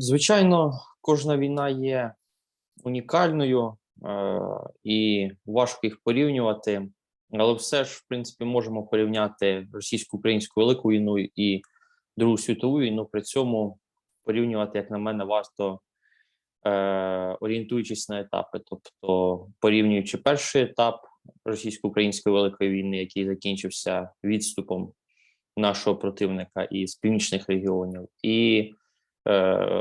Звичайно, кожна війна є унікальною е, і важко їх порівнювати, але все ж, в принципі, можемо порівняти російсько-українську велику війну і Другу світову війну. При цьому порівнювати, як на мене, варто е, орієнтуючись на етапи, тобто порівнюючи перший етап російсько-української великої війни, який закінчився відступом нашого противника із північних регіонів, і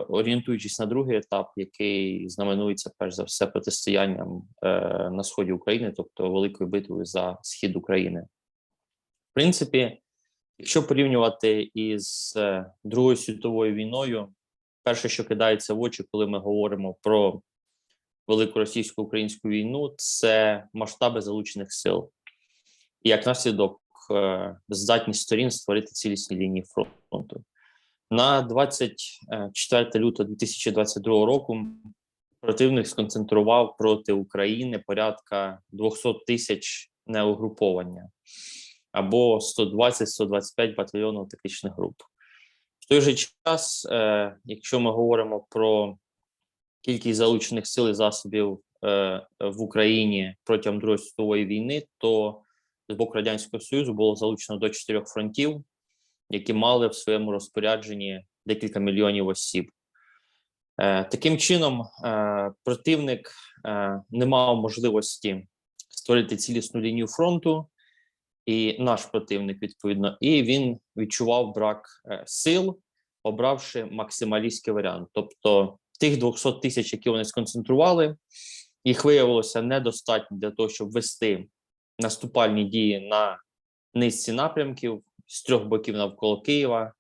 орієнтуючись на другий етап, який знаменується перш за все протистоянням е, на сході України, тобто великою битвою за схід України. В принципі, якщо порівнювати із е, Другою світовою війною, перше, що кидається в очі, коли ми говоримо про велику російсько-українську війну, це масштаби залучених сил, і як наслідок е, здатність сторін створити цілісні лінії фронту. На 24 лютого 2022 року противник сконцентрував проти України порядка 200 тисяч неугруповання або 120-125 батальйонів тактичних груп. В той же час, е, якщо ми говоримо про кількість залучених сил і засобів е, в Україні протягом Другої світової війни, то з боку радянського союзу було залучено до чотирьох фронтів, які мали в своєму розпорядженні декілька мільйонів осіб. Е, таким чином, е, противник е, не мав можливості створити цілісну лінію фронту, і наш противник відповідно, і він відчував брак сил, обравши максималістський варіант. Тобто тих 200 тисяч, які вони сконцентрували, їх виявилося недостатньо для того, щоб вести наступальні дії на низці напрямків з трьох боків навколо Києва,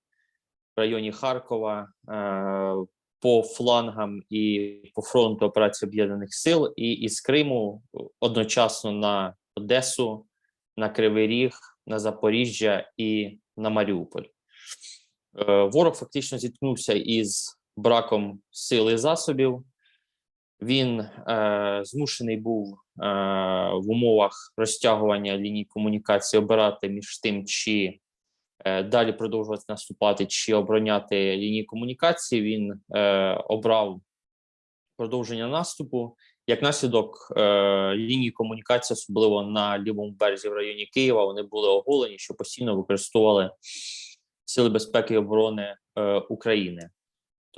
в районі Харкова, е, по флангам і по фронту операції об'єднаних сил, і із Криму одночасно на Одесу, на Кривий Ріг, на Запоріжжя і на Маріуполь. Е, Ворог фактично зіткнувся із браком сил і засобів. Він е, змушений був е, в умовах розтягування ліній комунікації обирати між тим, чи далі продовжувати наступати, чи обороняти лінії комунікації. Він е, обрав продовження наступу. Як наслідок е, лінії комунікації, особливо на лівому березі в районі Києва, вони були оголені, що постійно використовували сили безпеки і оборони е, України.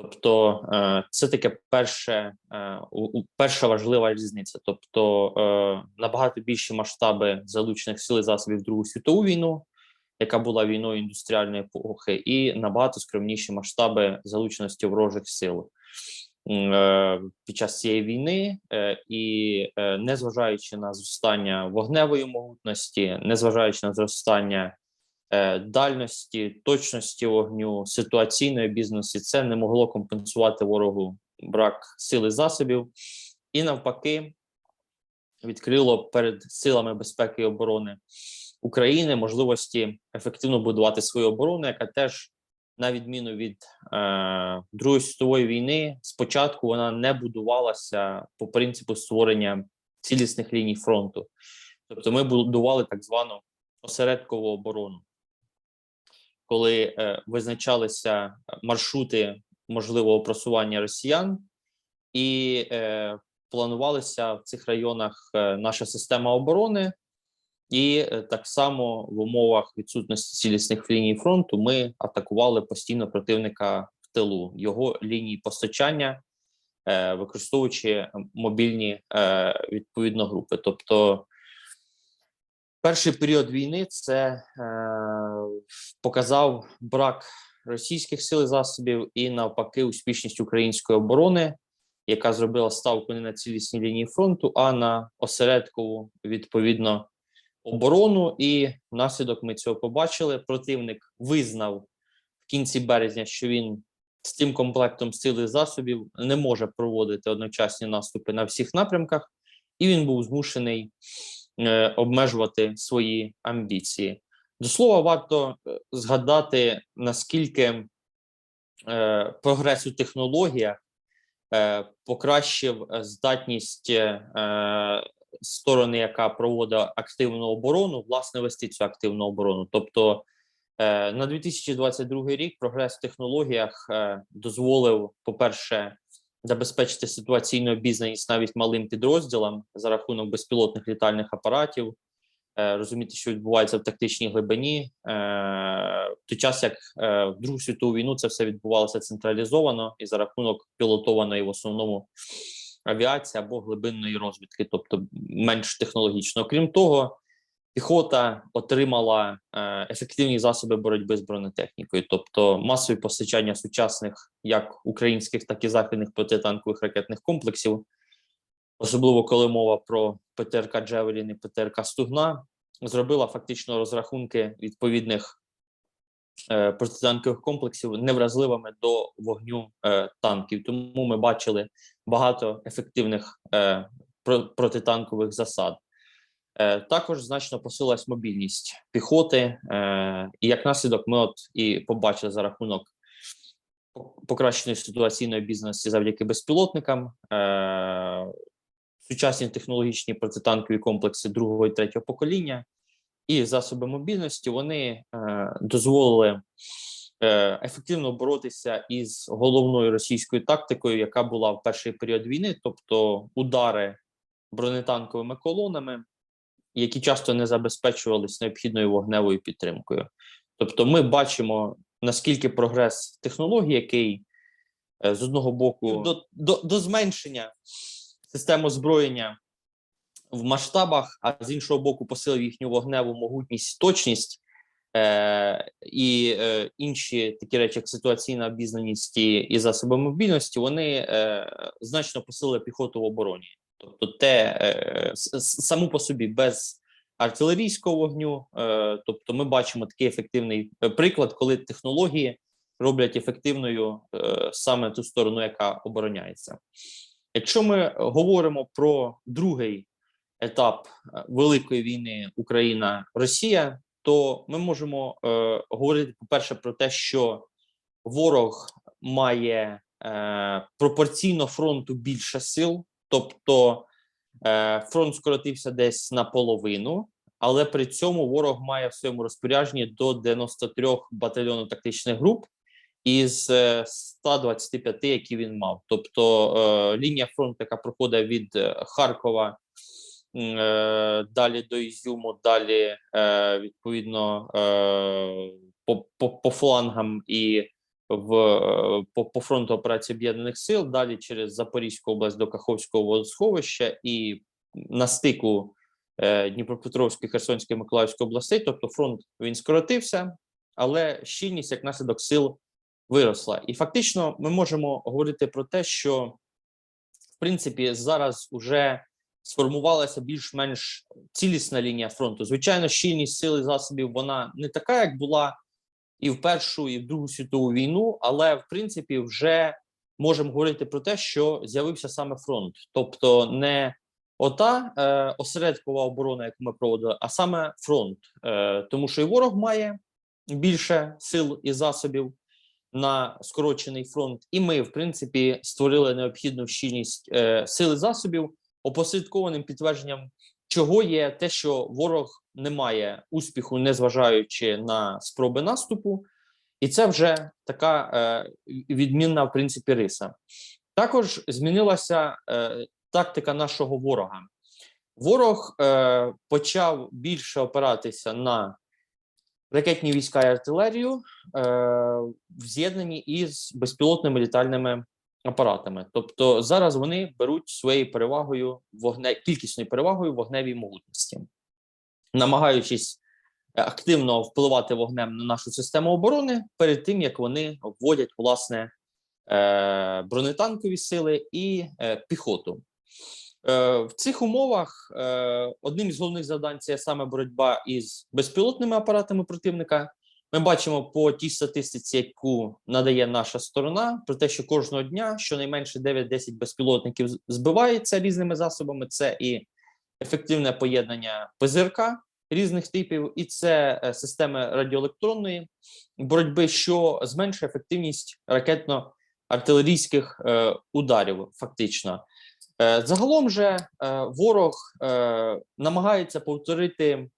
Тобто, е, це таке перше, е, перша важлива різниця. Тобто, е, набагато більші масштаби залучених сил і засобів Другу світову війну, яка була війною індустріальної епохи, і набагато скромніші масштаби залученості ворожих сил е, під час цієї війни, е, і е, незважаючи на зростання вогневої могутності, незважаючи на зростання дальності, точності вогню, ситуаційної бізнесу, це не могло компенсувати ворогу брак сили засобів, і навпаки, відкрило перед силами безпеки і оборони України можливості ефективно будувати свою оборону, яка теж, на відміну від е, Другої світової війни, спочатку вона не будувалася по принципу створення цілісних ліній фронту. Тобто, ми будували так звану осередкову оборону коли е, визначалися маршрути можливого просування росіян, і е, планувалася в цих районах е, наша система оборони, і е, так само в умовах відсутності цілісних ліній фронту ми атакували постійно противника в тилу його лінії постачання, е, використовуючи мобільні е, відповідно групи. Тобто, перший період війни це показав брак російських сил і засобів і навпаки успішність української оборони, яка зробила ставку не на цілісній лінії фронту, а на осередкову відповідно оборону. І внаслідок ми цього побачили. Противник визнав в кінці березня, що він з тим комплектом сил і засобів не може проводити одночасні наступи на всіх напрямках, і він був змушений е, обмежувати свої амбіції. До слова, варто е, згадати, наскільки е, прогрес у технологіях покращив здатність сторони, яка проводить активну оборону, власне, вести цю активну оборону. Тобто Е, На 2022 рік прогрес в технологіях е, дозволив, по-перше, забезпечити ситуаційну обізнаність навіть малим підрозділам за рахунок безпілотних літальних апаратів, е, розуміти, що відбувається в тактичній глибині. В той час, як в Другу світову війну це все відбувалося централізовано і за рахунок пілотованої в основному авіації або глибинної розвідки, тобто менш технологічно. Крім того, піхота отримала е, ефективні засоби боротьби з бронетехнікою, тобто масові постачання сучасних як українських, так і західних протитанкових ракетних комплексів, особливо коли мова про ПТРК Джевелін і ПТРК Стугна, зробила фактично розрахунки відповідних протитанкових комплексів невразливими до вогню е, танків. Тому ми бачили багато ефективних е, протитанкових засад. Е, Також значно посилилась мобільність піхоти, е, і як наслідок, ми от і побачили за рахунок по- покращеної ситуаційної бізнесу завдяки безпілотникам. е, Сучасні технологічні протитанкові комплекси другого і третього покоління і засоби мобільності вони е, дозволили е, ефективно боротися із головною російською тактикою, яка була в перший період війни, тобто удари бронетанковими колонами, які часто не забезпечувалися необхідною вогневою підтримкою. Тобто, ми бачимо наскільки прогрес технологій, який е, з одного боку до, до, до зменшення систем озброєння в масштабах, а з іншого боку, посилив їхню вогневу могутність, точність е, і е, інші такі речі, як ситуаційна обізнаність і, засоби мобільності, вони е, значно посилили піхоту в обороні. Тобто, те е, саму по собі без артилерійського вогню. Е, тобто, ми бачимо такий ефективний е, приклад, коли технології роблять ефективною е, саме ту сторону, яка обороняється. Якщо ми говоримо про другий етап е, великої війни Україна-Росія, то ми можемо е, говорити, по-перше, про те, що ворог має е, пропорційно фронту більше сил, тобто е, фронт скоротився десь наполовину, але при цьому ворог має в своєму розпорядженні до 93 батальйонів тактичних груп із е, 125, які він мав. Тобто е, лінія фронту, яка проходить від е, Харкова е, далі до Ізюму, далі е, відповідно е, по, по, по флангам і в е, по, по фронту операції об'єднаних сил, далі через Запорізьку область до Каховського водосховища і на стику е, Дніпропетровської, Херсонської, Миколаївської областей. Тобто фронт він скоротився, але щільність як наслідок сил виросла. І фактично ми можемо говорити про те, що в принципі зараз уже сформувалася більш-менш цілісна лінія фронту. Звичайно, щільність сил і засобів вона не така, як була і в Першу, і в Другу світову війну, але в принципі вже можемо говорити про те, що з'явився саме фронт, тобто не ота е, осередкова оборона, яку ми проводили, а саме фронт, е, тому що і ворог має більше сил і засобів на скорочений фронт, і ми, в принципі, створили необхідну щільність е, сил і засобів, опосередкованим підтвердженням, чого є те, що ворог не має успіху, незважаючи на спроби наступу, і це вже така е, відмінна, в принципі, риса. Також змінилася е, тактика нашого ворога. Ворог е, почав більше опиратися на ракетні війська і артилерію е, в з'єднанні із безпілотними літальними апаратами. Тобто зараз вони беруть своєю перевагою вогне кількісною перевагою вогневій могутності, намагаючись е, активно впливати вогнем на нашу систему оборони перед тим як вони вводять власне е, бронетанкові сили і е, піхоту. Е, В цих умовах е, одним із головних завдань це саме боротьба із безпілотними апаратами противника. Ми бачимо по тій статистиці, яку надає наша сторона, про те, що кожного дня щонайменше 9-10 безпілотників збивається різними засобами. Це і ефективне поєднання ПЗРК різних типів, і це е, системи радіоелектронної боротьби, що зменшує ефективність ракетно-артилерійських е, ударів, фактично. Е, Загалом же ворог намагається повторити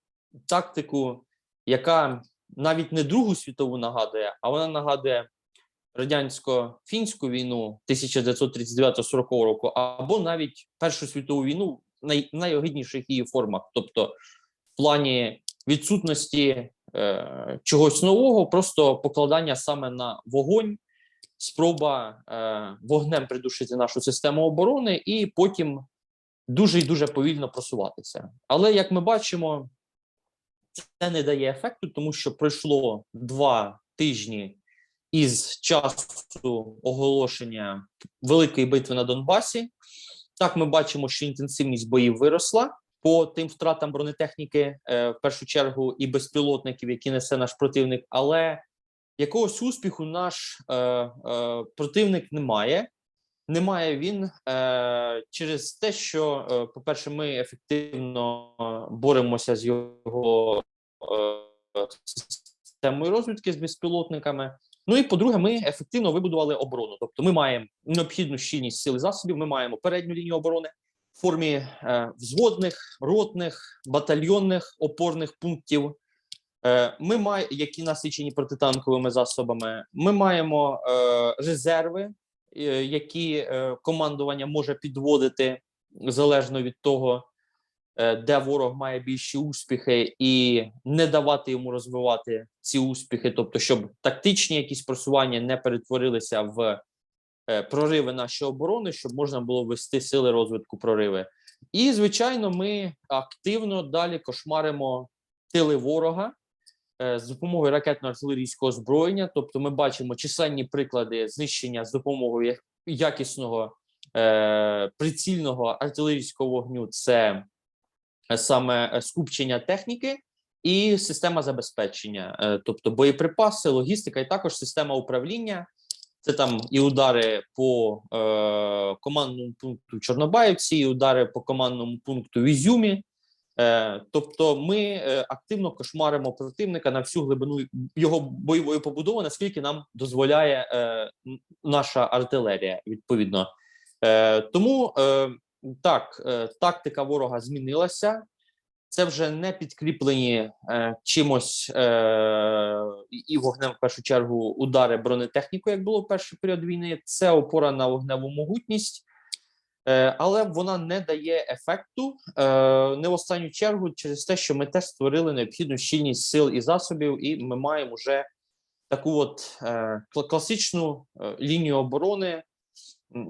тактику, яка навіть не Другу світову нагадує, а вона нагадує радянсько-фінську війну 1939-40 року, або навіть Першу світову війну в най, найогидніших її формах, тобто в плані відсутності е, чогось нового, просто покладання саме на вогонь, спроба е, вогнем придушити нашу систему оборони, і потім дуже і дуже повільно просуватися. Але як ми бачимо, це не дає ефекту, тому що пройшло два тижні із часу оголошення великої битви на Донбасі. Так, ми бачимо, що інтенсивність боїв виросла по тим втратам бронетехніки, е, в першу чергу, і безпілотників, які несе наш противник. Але якогось успіху наш е, е, противник не має. Немає він е, через те, що, е, по-перше, ми ефективно боремося з його е, системою розвідки з безпілотниками. Ну і по-друге, ми ефективно вибудували оборону. Тобто, ми маємо необхідну щільність сил і засобів. Ми маємо передню лінію оборони в формі е, взводних, ротних, батальйонних опорних пунктів. Е, ми маємо які насичені протитанковими засобами. Ми маємо е, резерви, які е, командування може підводити залежно від того, е, де ворог має більші успіхи, і не давати йому розвивати ці успіхи, тобто, щоб тактичні якісь просування не перетворилися в е, прориви нашої оборони, щоб можна було вести сили розвитку прориви. І звичайно, ми активно далі кошмаримо тили ворога е, з допомогою ракетно-артилерійського озброєння. Тобто, ми бачимо численні приклади знищення з допомогою якісного е, прицільного артилерійського вогню. Це е, саме е, скупчення техніки і система забезпечення, е, тобто боєприпаси, логістика, і також система управління. Це там і удари по е, командному пункту Чорнобаївці, і удари по командному пункту в Ізюмі. Е, тобто, ми е, активно кошмаримо противника на всю глибину його бойової побудови, наскільки нам дозволяє е, наша артилерія, відповідно. Тому так, тактика ворога змінилася. Це вже не підкріплені чимось і- вогнем в першу чергу удари бронетехнікою, як було в перший період війни. Це опора на вогневу могутність, але вона не дає ефекту е, не в останню чергу через те, що ми теж створили необхідну щільність сил і засобів, і ми маємо вже таку от е, класичну е, лінію оборони,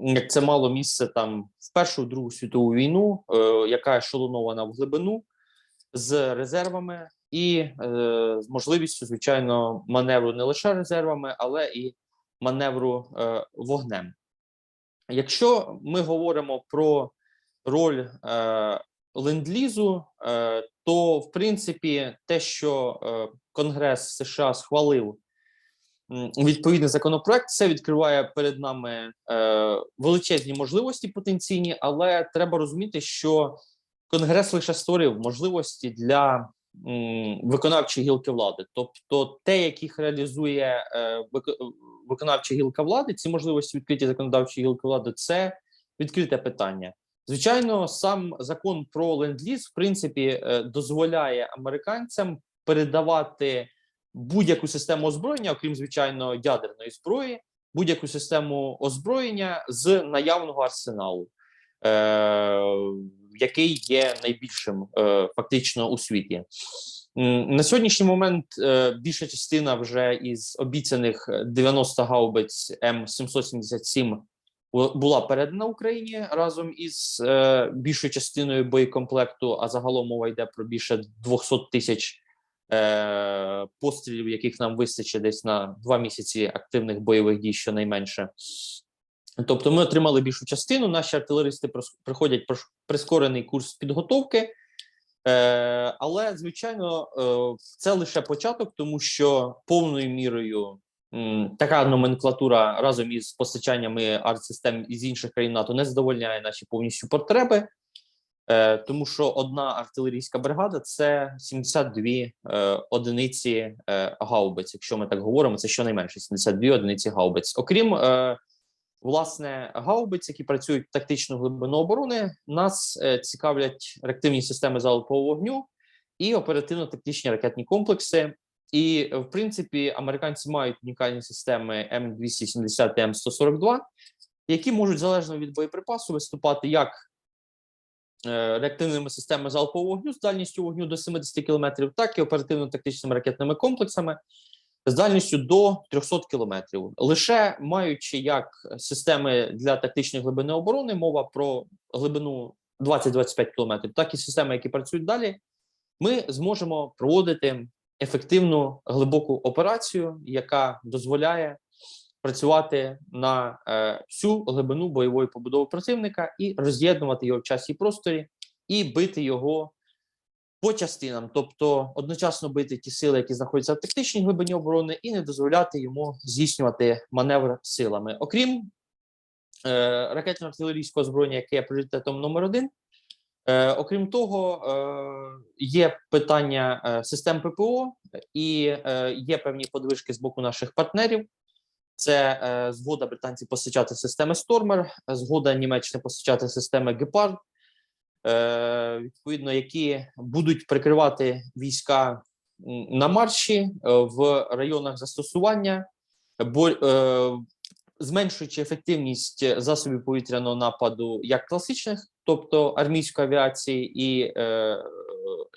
як це мало місце там в Першу Другу світову війну, е, яка ешелонована в глибину з резервами і е, з можливістю, звичайно, маневру не лише резервами, але і маневру е, вогнем. Якщо ми говоримо про роль е, ленд-лізу, е, то в принципі те, що е, Конгрес США схвалив відповідний законопроект, це відкриває перед нами е, величезні можливості потенційні, але треба розуміти, що Конгрес лише створив можливості для м, виконавчої гілки влади. Тобто, те, як їх реалізує е, виконавча гілка влади, ці можливості відкриті законодавчої гілки влади, це відкрите питання. Звичайно, сам закон про ленд-ліз, в принципі, е, дозволяє американцям передавати будь-яку систему озброєння, окрім звичайно ядерної зброї, будь-яку систему озброєння з наявного арсеналу, е, який є найбільшим е, фактично у світі. М, На сьогоднішній момент е, більша частина вже із обіцяних 90 гаубиць М777 бу- була передана Україні разом із е, більшою частиною боєкомплекту, а загалом мова йде про більше 200 тисяч е, пострілів, яких нам вистачить десь на два місяці активних бойових дій, щонайменше. Тобто, ми отримали більшу частину. Наші артилеристи проходять прискорений курс підготовки. Е, але, звичайно, е, це лише початок, тому що повною мірою така номенклатура разом із постачаннями артсистем із інших країн НАТО не задовольняє наші повністю потреби. Е, тому що одна артилерійська бригада це 72 е, одиниці гаубиць. Якщо ми так говоримо, це щонайменше 72 одиниці гаубиць. Окрім власне гаубиць, які працюють в тактичну глибину оборони, нас е, цікавлять реактивні системи залпового вогню і оперативно-тактичні ракетні комплекси. І в принципі, американці мають унікальні системи М270 і М142, які можуть залежно від боєприпасу виступати як е, реактивними системами залпового вогню з дальністю вогню до 70 км, так і оперативно-тактичними ракетними комплексами з дальністю до 300 км. Лише маючи як системи для тактичної глибини оборони, мова про глибину 20-25 км, так і системи, які працюють далі, ми зможемо проводити ефективну глибоку операцію, яка дозволяє працювати на е, всю глибину бойової побудови противника і роз'єднувати його в часі просторі, і бити його по частинам, тобто одночасно бити ті сили, які знаходяться в тактичній глибині оборони, і не дозволяти йому здійснювати маневр силами. Окрім е, ракетно-артилерійського озброєння, яке є пріоритетом номер один. Е, окрім того, е, є питання е, систем ППО і е, є певні подвижки з боку наших партнерів. Це е, згода британців постачати системи Стормер, згода Німеччини постачати системи Гепард, відповідно, які будуть прикривати війська на марші е, в районах застосування, бо е, зменшуючи ефективність засобів повітряного нападу як класичних, тобто армійської авіації і е,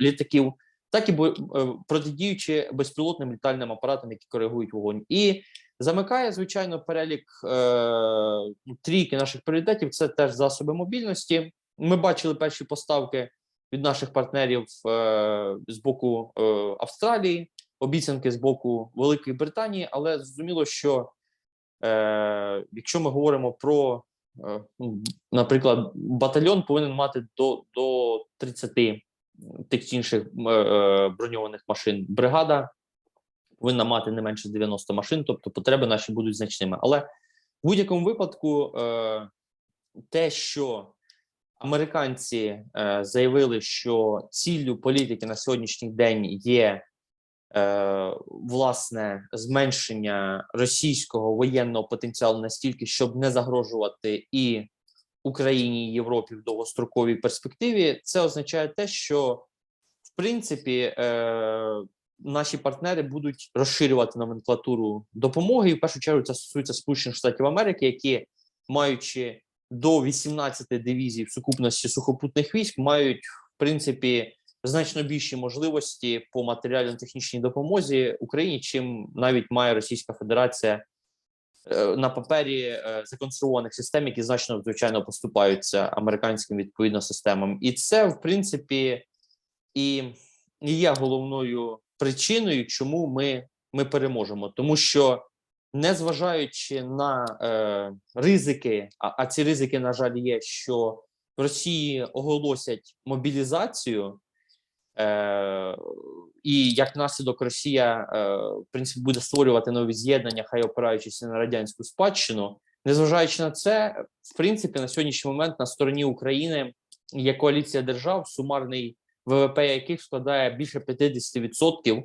літаків, так і бо- е, протидіючи безпілотним літальним апаратам, які коригують вогонь. І замикає, звичайно, перелік е, трійки наших пріоритетів. Це теж засоби мобільності. Ми бачили перші поставки від наших партнерів е, з боку е, Австралії, обіцянки з боку Великої Британії, але зрозуміло, що е, якщо ми говоримо про, е, ну, наприклад, батальйон повинен мати до, до 30 тих чи інших е, е, броньованих машин. Бригада повинна мати не менше 90 машин, тобто потреби наші будуть значними. Але в будь-якому випадку е, те, що американці е, заявили, що ціллю політики на сьогоднішній день є е, власне зменшення російського воєнного потенціалу настільки, щоб не загрожувати і Україні і Європі в довгостроковій перспективі, це означає те, що в принципі е, наші партнери будуть розширювати номенклатуру допомоги. І в першу чергу це стосується Сполучених Штатів Америки, які маючи до 18 дивізій в сукупності сухопутних військ, мають в принципі значно більші можливості по матеріально-технічній допомозі Україні, чим навіть має Російська Федерація е, на папері е, законсервованих систем, які значно звичайно поступаються американським відповідно системам, і це в принципі і і є головною причиною, чому ми, ми переможемо, тому що незважаючи на е, ризики, а, а ці ризики, на жаль, є, що в Росії оголосять мобілізацію. Е, і як наслідок Росія е, в принципі буде створювати нові з'єднання, хай опираючись на радянську спадщину. Незважаючи на це, в принципі, на сьогоднішній момент на стороні України є коаліція держав, сумарний ВВП яких складає більше 50%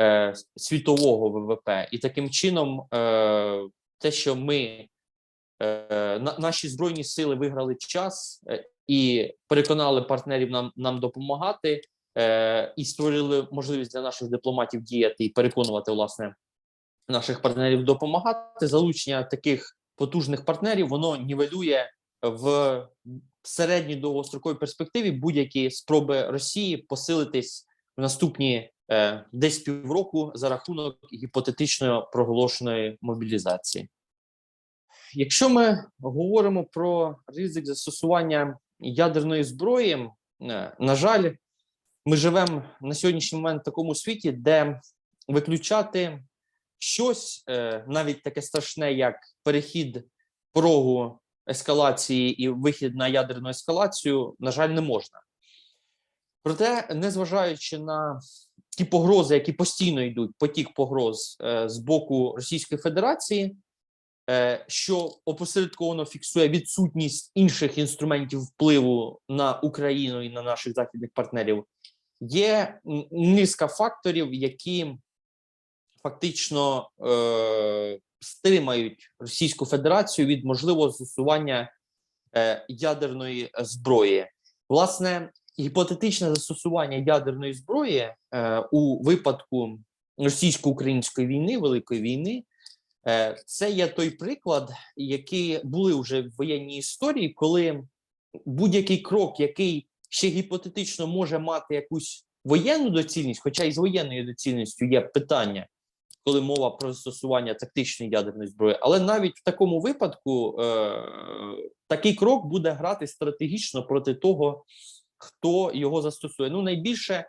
е, світового ВВП, і таким чином, е, те, що ми е, на, наші збройні сили виграли час е, і переконали партнерів нам, нам допомагати, і створили можливість для наших дипломатів діяти і переконувати власне наших партнерів допомагати. Залучення таких потужних партнерів воно нівелює в середній довгостроковій перспективі будь-які спроби Росії посилитись в наступні десь півроку за рахунок гіпотетичної проголошеної мобілізації. Якщо ми говоримо про ризик застосування ядерної зброї, е, на жаль, ми живемо на сьогоднішній момент в такому світі, де виключати щось, е, навіть таке страшне, як перехід порогу ескалації і вихід на ядерну ескалацію, на жаль, не можна. Проте, незважаючи на ті погрози, які постійно йдуть, потік погроз е, з боку Російської Федерації, е, що опосередковано фіксує відсутність інших інструментів впливу на Україну і на наших західних партнерів, є низка факторів, які фактично е, стримають Російську Федерацію від можливого застосування е, ядерної зброї. Власне, гіпотетичне застосування ядерної зброї е, у випадку російсько-української війни, великої війни. Е, Це є той приклад, який були вже в воєнній історії, коли будь-який крок, який ще гіпотетично може мати якусь воєнну доцільність, хоча і з воєнною доцільністю є питання, коли мова про застосування тактичної ядерної зброї, але навіть в такому випадку е, такий крок буде грати стратегічно проти того, хто його застосує. Ну, найбільше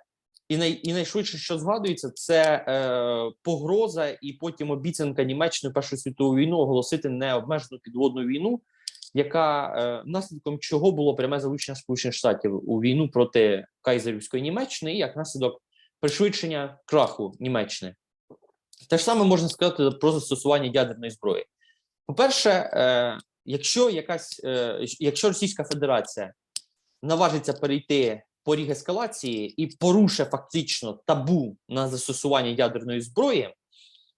і най, і найшвидше, що згадується, це е, погроза і потім обіцянка Німеччини Першу світову війну оголосити необмежену підводну війну, яка е, наслідком чого було пряме залучення Сполучених Штатів у війну проти Кайзерівської Німеччини, і як наслідок пришвидшення краху Німеччини. Те ж саме можна сказати про застосування ядерної зброї. По-перше, е, якщо якась, е, якщо Російська Федерація наважиться перейти поріг ескалації і порушить фактично табу на застосування ядерної зброї,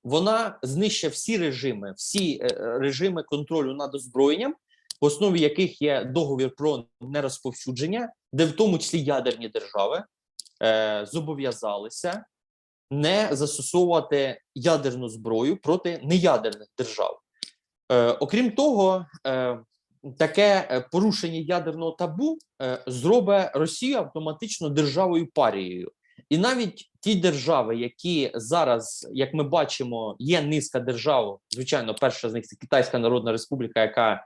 вона знищить всі режими, всі е, режими контролю над озброєнням, в основі яких є договір про нерозповсюдження, де в тому числі ядерні держави е, зобов'язалися не застосовувати ядерну зброю проти неядерних держав. Е, окрім того, е, таке е, порушення ядерного табу е, зробить Росію автоматично державою парією. І навіть ті держави, які зараз, як ми бачимо, є низка держав, звичайно, перша з них це Китайська Народна Республіка, яка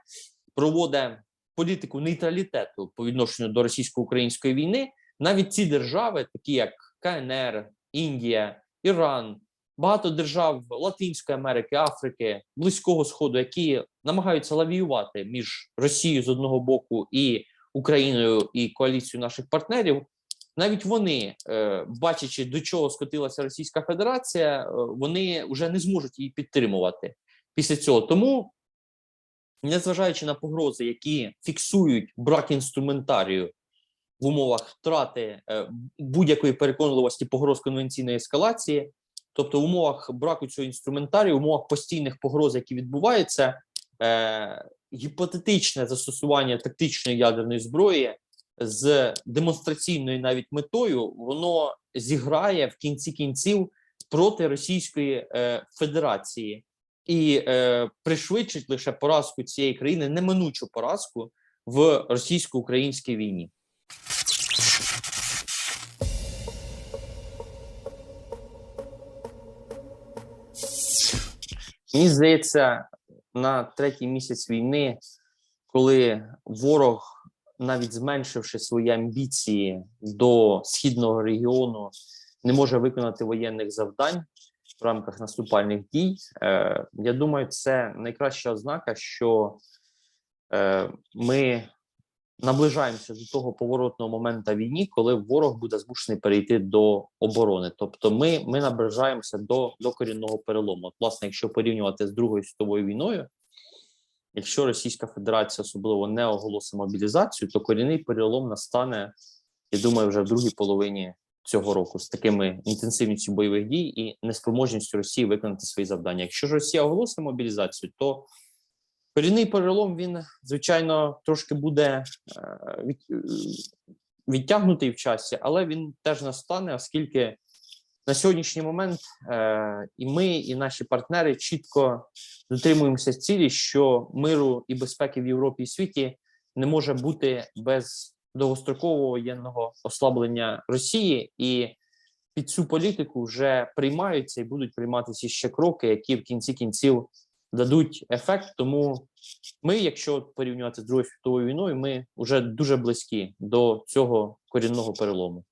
проводить політику нейтралітету по відношенню до російсько-української війни. Навіть ці держави, такі як КНР, Індія, Іран, багато держав Латинської Америки, Африки, Близького Сходу, які намагаються лавіювати між Росією з одного боку і Україною і коаліцією наших партнерів. Навіть вони, е, бачачи до чого скотилася Російська Федерація, е, вони вже не зможуть її підтримувати після цього. Тому, незважаючи на погрози, які фіксують брак інструментарію в умовах втрати е, будь-якої переконливості погроз конвенційної ескалації, тобто в умовах браку цього інструментарію, в умовах постійних погроз, які відбуваються, е, гіпотетичне застосування тактичної ядерної зброї з демонстраційною навіть метою, воно зіграє в кінці кінців проти Російської е, Федерації і е, пришвидшить лише поразку цієї країни, неминучу поразку в російсько-українській війні. Мені здається, на третій місяць війни, коли ворог, навіть зменшивши свої амбіції до східного регіону, не може виконати воєнних завдань в рамках наступальних дій, е, я думаю, це найкраща ознака, що е, ми наближаємося до того поворотного моменту війні, коли ворог буде змушений перейти до оборони. Тобто, ми ми наближаємося до, до корінного перелому. От, власне, якщо порівнювати з Другою світовою війною, якщо Російська Федерація особливо не оголосить мобілізацію, то корінний перелом настане, я думаю, вже в другій половині цього року з такими інтенсивністю бойових дій і неспроможністю Росії виконати свої завдання. Якщо ж Росія оголосить мобілізацію, то Корінний перелом він, звичайно, трошки буде е, від, е, відтягнутий в часі, але він теж настане, оскільки на сьогоднішній момент е, і ми, і наші партнери чітко дотримуємося цілі, що миру і безпеки в Європі і світі не може бути без довгострокового воєнного ослаблення Росії, і під цю політику вже приймаються і будуть прийматися ще кроки, які в кінці кінців дадуть ефект. Тому ми, якщо порівнювати з Другою світовою війною, ми вже дуже близькі до цього корінного перелому.